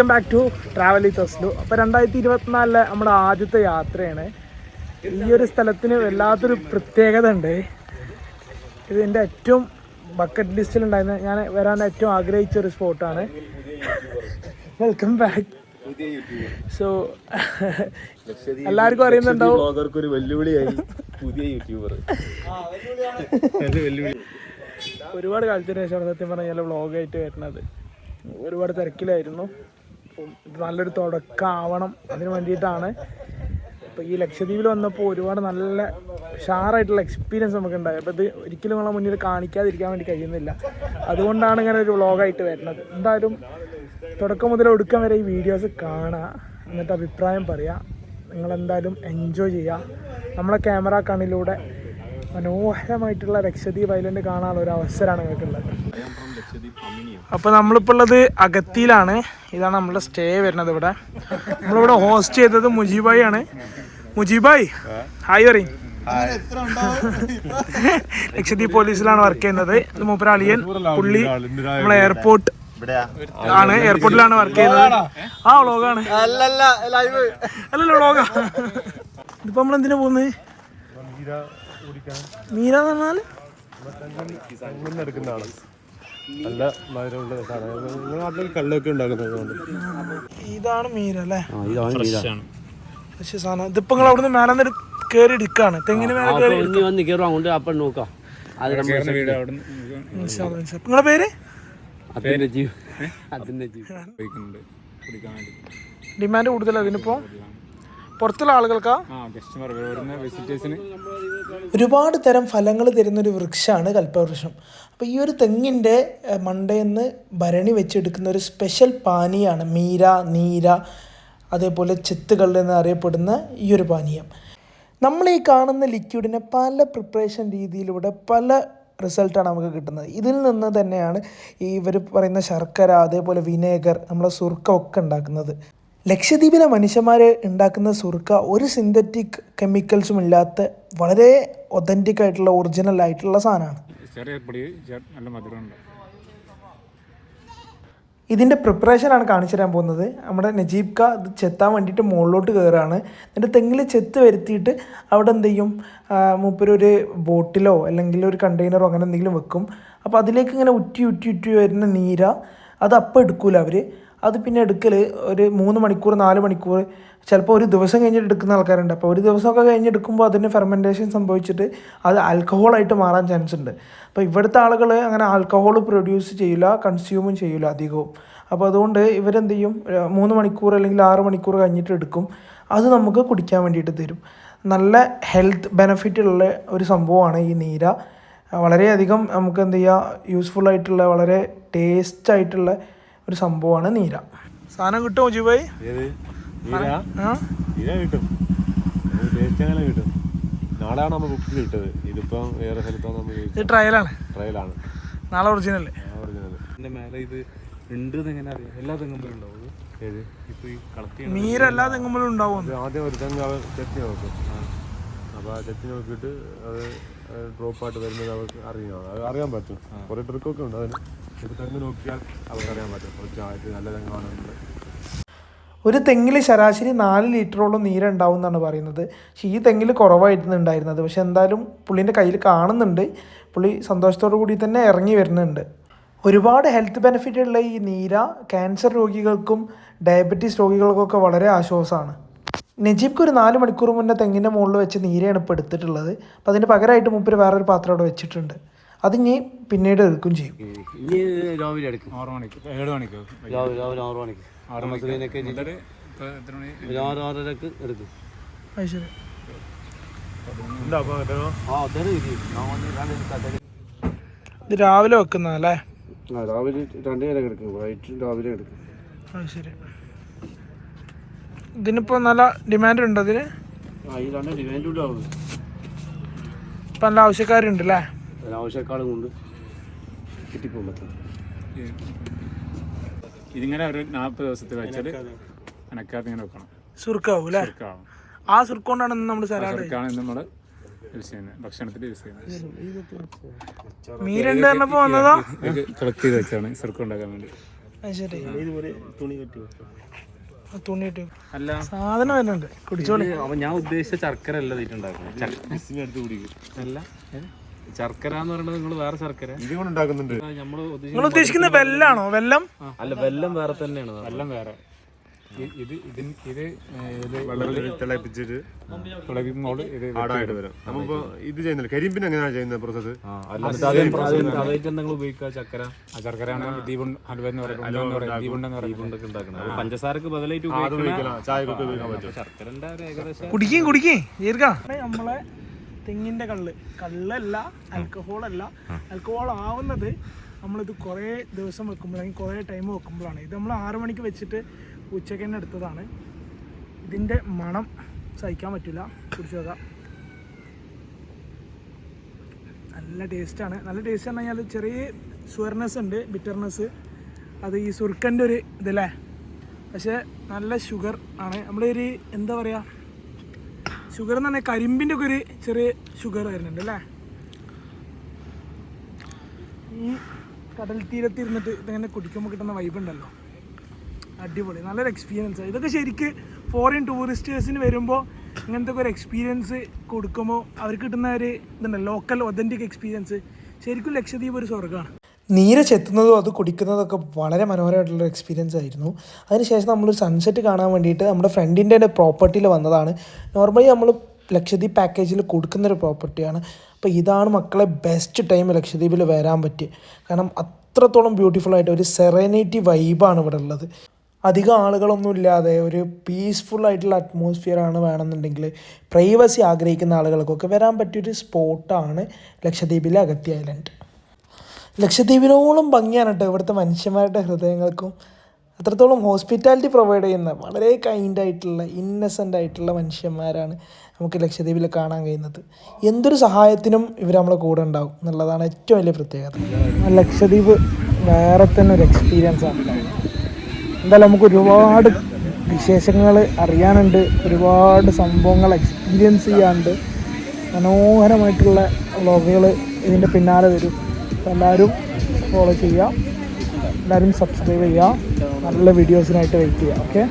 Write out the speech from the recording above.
Welcome back to travel ഈ തസ്ലു അപ്പോൾ രണ്ടായിരത്തി ഇരുപത്തിനാലിലെ നമ്മുടെ ആദ്യത്തെ യാത്രയാണ്. ഈ ഒരു സ്ഥലത്തിന് വല്ലാത്തൊരു പ്രത്യേകത ഉണ്ട്. ഇത് എന്റെ ഏറ്റവും ബക്കറ്റ് ലിസ്റ്റിൽ ഉണ്ടായിരുന്ന ഞാൻ വരാൻ ഏറ്റവും ആഗ്രഹിച്ച ഒരു സ്പോട്ടാണ് വെൽക്കം ബാക്ക് സോ എല്ലാവർക്കും അറിയുന്നുണ്ടാവും. ഒരു വെല്ലുവിളിയായി പുതിയ യൂട്യൂബർ. ഒരുപാട് കാലത്തിന് ശേഷം സത്യം പറഞ്ഞാൽ വ്ളോഗായിട്ട് വരുന്നത്. ഒരുപാട് തിരക്കിലായിരുന്നു. അപ്പം ഇത് നല്ലൊരു തുടക്കമാവണം അതിന് വേണ്ടിയിട്ടാണ്. അപ്പോൾ ഈ ലക്ഷദ്വീപിൽ വന്നപ്പോൾ ഒരുപാട് നല്ല ഷാറായിട്ടുള്ള എക്സ്പീരിയൻസ് നമുക്ക് ഉണ്ടായി അപ്പോൾ ഇത് ഒരിക്കലും നമ്മളെ മുന്നിൽ കാണിക്കാതിരിക്കാൻ വേണ്ടി കഴിയുന്നില്ല. അതുകൊണ്ടാണ് ഇങ്ങനെ ഒരു വ്ളോഗായിട്ട് വരുന്നത്. എന്തായാലും തുടക്കം മുതൽ ഒടുക്കം വരെ ഈ വീഡിയോസ് കാണുക. എന്നിട്ട് അഭിപ്രായം പറയുക നിങ്ങളെന്തായാലും എൻജോയ് ചെയ്യുക. നമ്മളെ ക്യാമറ കണ്ണിലൂടെ മനോഹരമായിട്ടുള്ള ലക്ഷദ്വീപ് ഐലൻഡ് കാണാനുള്ള ഒരു അവസരമാണ് നിങ്ങൾക്കുള്ളത്. അപ്പോൾ നമ്മളിപ്പോൾ ഉള്ളത് അഗത്തിയിലാണ്. ഇതാണ് നമ്മുടെ സ്റ്റേ വരുന്നത് ഇവിടെ. നമ്മളിവിടെ ഹോസ്റ്റ് ചെയ്തത് മുജീബായി ആണ്. മുജീബായി ഹായ് പറയും. ലക്ഷദ്വീപ് പോലീസിലാണ് വർക്ക് ചെയ്യുന്നത്. മൂപ്പര അളിയൻ പുള്ളി നമ്മളെ എയർപോർട്ട് ആണ്. എയർപോർട്ടിലാണ് വർക്ക് ചെയ്യുന്നത്. ആ വ്ളോഗാണ് അല്ലല്ലോ വ്ളോഗാ ഇതിപ്പോ നമ്മൾ എന്തിനാ പോകുന്നത്? മീര എന്ന് ആൾ നല്ല മധുരമുള്ള നിങ്ങളുടെ നാട്ടിൽ കള്ളൊക്കെ ഉണ്ടാക്കുന്നത് ഇതാണ് മീര അല്ലേ? പക്ഷെ സാധനം. ഇതിപ്പോ നിങ്ങൾ അവിടുന്ന് മേലെ നിന്ന് കേറി എടുക്കാണ്. തെങ്ങിന് മേലെ കയറി വന്ന് കയറും അങ്ങോട്ട് അപ്പം നോക്കാം. അത് നമ്മൾ നിങ്ങളെ പേര്? അതിന്റെ ജീവ് അതിന്റെ ജീവ് ഡിമാൻഡ് കൂടുതൽ അതിനിപ്പോ പുറത്തുള്ള ആളുകൾക്കാ? ഒരുപാട് തരം ഫലങ്ങൾ തരുന്ന ഒരു വൃക്ഷമാണ് കൽപ്പവൃക്ഷം. അപ്പോൾ ഈ ഒരു തെങ്ങിന്റെ മണ്ടയെന്ന് ഭരണി വെച്ചെടുക്കുന്ന ഒരു സ്പെഷ്യൽ പാനീയമാണ് മീര നീര അതേപോലെ ചെത്തുകൾ എന്ന് അറിയപ്പെടുന്ന ഈ ഒരു പാനീയം. നമ്മൾ ഈ കാണുന്ന ലിക്വിഡിനെ പല പ്രിപ്പറേഷൻ രീതിയിലൂടെ പല റിസൾട്ടാണ് നമുക്ക് കിട്ടുന്നത്. ഇതിൽ നിന്ന് തന്നെയാണ് ഈ ഇവർ പറയുന്ന ശർക്കര അതേപോലെ വിനേഗർ നമ്മളെ സുർക്ക ഒക്കെ ഉണ്ടാക്കുന്നത്. ലക്ഷദ്വീപിലെ മനുഷ്യന്മാരെ ഉണ്ടാക്കുന്ന സുർക്ക ഒരു സിന്തറ്റിക് കെമിക്കൽസും ഇല്ലാത്ത വളരെ ഒതന്റിക് ആയിട്ടുള്ള ഒറിജിനൽ ആയിട്ടുള്ള സാധനമാണ്. ഇതിന്റെ പ്രിപ്പറേഷനാണ് കാണിച്ചു തരാൻ പോകുന്നത്. നമ്മുടെ നജീബ് ക ഇത് ചെത്താൻ വേണ്ടിയിട്ട് മുകളിലോട്ട് കയറുകയാണ് എന്നിട്ട് തെങ്ങിൽ ചെത്ത് വരുത്തിയിട്ട് അവിടെ എന്ത് ചെയ്യും? മൂപ്പരൊരു ഒരു ബോട്ടിലോ അല്ലെങ്കിൽ ഒരു കണ്ടെയ്നറോ അങ്ങനെ എന്തെങ്കിലും വെക്കും. അപ്പോൾ അതിലേക്ക് ഇങ്ങനെ ഉറ്റി ഉറ്റി ഉറ്റി വരുന്ന നീര അത് അപ്പം എടുക്കൂല അവർ അത് പിന്നെ എടുക്കൽ ഒരു മൂന്ന് മണിക്കൂർ നാല് മണിക്കൂർ ചിലപ്പോൾ ഒരു ദിവസം കഴിഞ്ഞിട്ട് എടുക്കുന്ന ആൾക്കാരുണ്ട്. അപ്പോൾ ഒരു ദിവസമൊക്കെ കഴിഞ്ഞെടുക്കുമ്പോൾ അതിന് ഫെർമെന്റേഷൻ സംഭവിച്ചിട്ട് അത് ആൽക്കഹോളായിട്ട് മാറാൻ ചാൻസ് ഉണ്ട്. അപ്പോൾ ഇവിടുത്തെ ആളുകൾ അങ്ങനെ ആൽക്കഹോൾ പ്രൊഡ്യൂസ് ചെയ്യില്ല കൺസ്യൂമും ചെയ്യില്ല അധികവും. അപ്പോൾ അതുകൊണ്ട് ഇവരെന്ത് ചെയ്യും? മൂന്ന് മണിക്കൂർ അല്ലെങ്കിൽ ആറ് മണിക്കൂർ കഴിഞ്ഞിട്ട് എടുക്കും. അത് നമുക്ക് കുടിക്കാൻ വേണ്ടിയിട്ട് തരും. നല്ല ഹെൽത്ത് ബെനിഫിറ്റ് ഉള്ള ഒരു സംഭവമാണ് ഈ നീര. വളരെയധികം നമുക്ക് എന്ത് ചെയ്യുക യൂസ്ഫുൾ ആയിട്ടുള്ള വളരെ ടേസ്റ്റ് ആയിട്ടുള്ള ഒരു സംഭവമാണ് നീര. സാധനം കിട്ടുമോ ജിബായി? ഏത്? നീര? ആ? നീര കിട്ടും. കിട്ടും? നാളെയാണ് നമ്മൾ ബുക്ക് കിട്ടത് ഇതിപ്പം വേറെ സ്ഥലത്താണ് നമ്മൾ ഇത് ട്രയലാണ് ട്രയലാണ് നാളെ ഒറിജിനൽ ഒറിജിനൽ ഇതിന്റെ മേലെ ഇത് ഉണ്ട് എങ്ങനെ അറിയാം? എല്ലാ തെങ്ങുമ്പോഴും ഉണ്ടാവും ഏത്? ഇപ്പൊ ഈ ചെയ്യണം മീര എല്ലാ തെങ്ങുമ്പോഴും ഉണ്ടാവും. ആദ്യം ഒരു തെങ്ങ് അവർ ചെത്തി നോക്കും അപ്പോൾ ആ ചെത്തി നോക്കിയിട്ട് അത് ഡ്രോപ്പായിട്ട് വരുന്നത് അവർക്ക് അറിയാം. അത് അറിയാൻ പറ്റും. കുറേ ട്രിക്കൊക്കെ ഉണ്ട് അതിന്. നോക്കിയാൽ പറ്റും. കുറച്ചായിട്ട് നല്ല ഒരു തെങ്ങിൽ ശരാശരി നാല് ലിറ്ററോളം നീരുണ്ടാവും എന്നാണ് പറയുന്നത്. പക്ഷേ ഈ തെങ്ങിൽ കുറവായിരുന്നു ഉണ്ടായിരുന്നത്. പക്ഷെ എന്തായാലും പുള്ളീന്റെ കയ്യിൽ കാണുന്നുണ്ട്. പുള്ളി സന്തോഷത്തോടു കൂടി തന്നെ ഇറങ്ങി വരുന്നുണ്ട്. ഒരുപാട് ഹെൽത്ത് ബെനിഫിറ്റ് ഉള്ള ഈ നീര ക്യാൻസർ രോഗികൾക്കും ഡയബറ്റീസ് രോഗികൾക്കൊക്കെ വളരെ ആശ്വാസമാണ്. നജീബ്ക്ക് ഒരു നാല് മണിക്കൂർ മുന്നേ തെങ്ങിന്റെ മുകളിൽ വെച്ച് നീരയാണ് ഇപ്പോൾ എടുത്തിട്ടുള്ളത്. അപ്പോൾ അതിന് പകരമായിട്ട് മുപ്പിൽ വേറൊരു പാത്രം അവിടെ വെച്ചിട്ടുണ്ട്. അത് ഇനി പിന്നീട് എടുക്കും ചെയ്യും. ഇനി രാവിലെ എടുക്കും. ആറ് മണിക്ക്. ഏഴ് മണിക്ക്. രാവിലെ രാവിലെ ആറ് മണിക്ക്. ആറ് ഒരു ആറ് ആറരക്ക് എടുക്കും. അത് ശരി. ഇത് രാവിലെ വെക്കുന്നതല്ലേ രാവിലെ രണ്ട് നേരം എടുക്കും. വൈകിട്ട് രാവിലെ എടുക്കും. അത് ശരി. ഇതിനിപ്പോൾ നല്ല ഡിമാൻഡ് ഉണ്ട് അതിന് ഇപ്പൊ നല്ല ആവശ്യക്കാരുണ്ട് അല്ലേ? ആവശ്യക്കാളും കൊണ്ട് കിട്ടിപ്പോകും പറ്റും ഇതിങ്ങനെ ഒരു നാൽപ്പത് ദിവസത്തിൽ വെച്ചാൽ അനക്കാതെ ഇങ്ങനെ വെക്കണം. സുർക്കാവും അല്ലേ? ചെറുക്കാവും ആ സുർക്കൊണ്ടാണ് നമ്മൾ സുർക്കാണ് നമ്മൾ യൂസ് ചെയ്യുന്നത്. ഭക്ഷണത്തിൽ യൂസ് ചെയ്യുന്നത്. വന്നതാ? കളക്ട് ചെയ്ത് വെച്ചാണ് ഉണ്ടാക്കാൻ വേണ്ടി. തുണി ഇട്ട് അല്ല. സാധനം വരുന്നുണ്ട്. കുടിച്ചോളി. ഇത് അവ ഞാൻ ഉദ്ദേശിച്ച ചർക്കര അല്ല കുടിക്കും. അല്ല? ശർക്കര എന്ന് പറയുന്നത് നിങ്ങൾ വേറെ ശർക്കര. ഇത് കൊണ്ട് ഉണ്ടാക്കുന്നുണ്ട്. നമ്മൾ നിങ്ങൾ ഉദ്ദേശിക്കുന്നത് വെല്ലാണോ? വെല്ലം? അല്ല വെല്ലം വേറെ തന്നെയാണ് വെല്ലം വേറെ. ഇത് ഇതിന് ഇത് ഇത് വെള്ളത്തിൽ തിളപ്പിച്ചിട്ട് തുളകുമ്പോൾ ഇത് ആടായിട്ട് വരും. നമ്മളിപ്പോ ഇത് ചെയ്യുന്നില്ല. കരിമ്പിന് എങ്ങനെയാണ് ചെയ്യുന്നത് പ്രോസസ്സ് അതായിട്ട് എന്തെങ്കിലും ഉപയോഗിക്കുക? ചക്കര ആ ചർക്കരയാണ് ദീപുണ്ട് ഹൽവ എന്ന് പറയുന്നത് ദീപുണ്ട് എന്ന് പറയുന്നത് ഉണ്ടാക്കുന്നത്. പഞ്ചസാരക്ക് ബദലായിട്ട് അത് ഉപയോഗിക്കുന്ന ഉപയോഗിക്കണം. ചായക്കൊക്കെ ഉപയോഗിക്കാൻ പറ്റും. ശർക്കരന്റെ ഒരു ഏകദേശം കുടിക്കും കുടിക്കും. നമ്മളെ തെങ്ങിന്റെ കള്ള്. കള്ളല്ല ആൽക്കഹോൾ അല്ല ആൽക്കഹോൾ ആവുന്നത് നമ്മളിത് കുറേ ദിവസം വെക്കുമ്പോൾ അല്ലെങ്കിൽ കുറേ ടൈം വെക്കുമ്പോഴാണ്. ഇത് നമ്മൾ ആറു മണിക്ക് വെച്ചിട്ട് ഉച്ചയ്ക്ക് തന്നെ എടുത്തതാണ്. ഇതിന്റെ മണം സഹിക്കാൻ പറ്റില്ല. കുടിച്ചു നോക്കാം. നല്ല ടേസ്റ്റാണ് നല്ല ടേസ്റ്റ് എന്ന് പറഞ്ഞാൽ ചെറിയ സുവർനെസ് ഉണ്ട് ബിറ്റർനെസ് അത് ഈ സുർക്കന്റെ ഒരു ഇതല്ലേ? പക്ഷേ നല്ല ഷുഗർ ആണ്. നമ്മളൊരു എന്താ പറയുക ഷുഗർ എന്ന് പറഞ്ഞാൽ കരിമ്പിന്റെ ഒക്കെ ഒരു ചെറിയ ഷുഗർ വരുന്നുണ്ട് അല്ലേ? ഈ കടൽ തീരത്ത് ഇരുന്നിട്ട് ഇതിങ്ങനെ കുടിക്കുമ്പോൾ കിട്ടുന്ന വൈബ് ഉണ്ടല്ലോ. അടിപൊളി നല്ലൊരു എക്സ്പീരിയൻസ് ഇതൊക്കെ ശരിക്ക് ഫോറിൻ ടൂറിസ്റ്റേഴ്സിന് വരുമ്പോൾ ഇങ്ങനത്തെ ഒരു എക്സ്പീരിയൻസ് കൊടുക്കുമ്പോൾ അവർക്ക് കിട്ടുന്ന ഒരു ഇതുണ്ട് ലോക്കൽ ഒതന്റിക് എക്സ്പീരിയൻസ് ശരിക്കും ലക്ഷദ്വീപ് ഒരു സ്വർഗമാണ് നീര് ചെത്തുന്നതും അത് കുടിക്കുന്നതൊക്കെ വളരെ മനോഹരമായിട്ടുള്ള എക്സ്പീരിയൻസ് ആയിരുന്നു. അതിനുശേഷം നമ്മളൊരു സൺസെറ്റ് കാണാൻ വേണ്ടിയിട്ട് നമ്മുടെ ഫ്രണ്ടിന്റെ പ്രോപ്പർട്ടിയിൽ വന്നതാണ്. നോർമലി നമ്മൾ ലക്ഷദ്വീപ് പാക്കേജിൽ കൊടുക്കുന്നൊരു പ്രോപ്പർട്ടിയാണ് അപ്പോൾ ഇതാണ് മക്കളെ ബെസ്റ്റ് ടൈം ലക്ഷദ്വീപിൽ വരാൻ പറ്റിയ. കാരണം അത്രത്തോളം ബ്യൂട്ടിഫുൾ ഒരു സെറേനേറ്റി വൈബാണ് ഇവിടെ ഉള്ളത്. അധികം ആളുകളൊന്നും ഇല്ലാതെ ഒരു പീസ്ഫുൾ ആയിട്ടുള്ള അറ്റ്മോസ്ഫിയർ ആണ് വേണമെന്നുണ്ടെങ്കിൽ പ്രൈവസി ആഗ്രഹിക്കുന്ന ആളുകൾക്കൊക്കെ വരാൻ പറ്റിയൊരു സ്പോട്ടാണ് ലക്ഷദ്വീപിലെ അഗത്തി ഐലൻഡ് ലക്ഷദ്വീപിനോളം ഭംഗിയാണ് കേട്ടോ ഇവിടുത്തെ മനുഷ്യന്മാരുടെ ഹൃദയങ്ങൾക്കും. അത്രത്തോളം ഹോസ്പിറ്റാലിറ്റി പ്രൊവൈഡ് ചെയ്യുന്ന വളരെ കൈൻഡ് ആയിട്ടുള്ള ഇന്നസെന്റ് ആയിട്ടുള്ള മനുഷ്യന്മാരാണ് നമുക്ക് ലക്ഷദ്വീപിൽ കാണാൻ കഴിയുന്നത്. എന്തൊരു സഹായത്തിനും ഇവർ നമ്മളെ കൂടെ ഉണ്ടാവും എന്നുള്ളതാണ് ഏറ്റവും വലിയ പ്രത്യേകത. ലക്ഷദ്വീപ് വേറെ തന്നെ ഒരു എക്സ്പീരിയൻസ് ആണ്. എന്തായാലും നമുക്ക് ഒരുപാട് വിശേഷങ്ങൾ അറിയാനുണ്ട് ഒരുപാട് സംഭവങ്ങൾ എക്സ്പീരിയൻസ് ചെയ്യാനുണ്ട്. മനോഹരമായിട്ടുള്ള വ്ളോഗുകൾ ഇതിന്റെ പിന്നാലെ വരും. എല്ലാവരും ഫോളോ ചെയ്യുക. എല്ലാവരും സബ്സ്ക്രൈബ് ചെയ്യുക. നല്ല വീഡിയോസിനായിട്ട് വെയിറ്റ് ചെയ്യുക. ഓക്കെ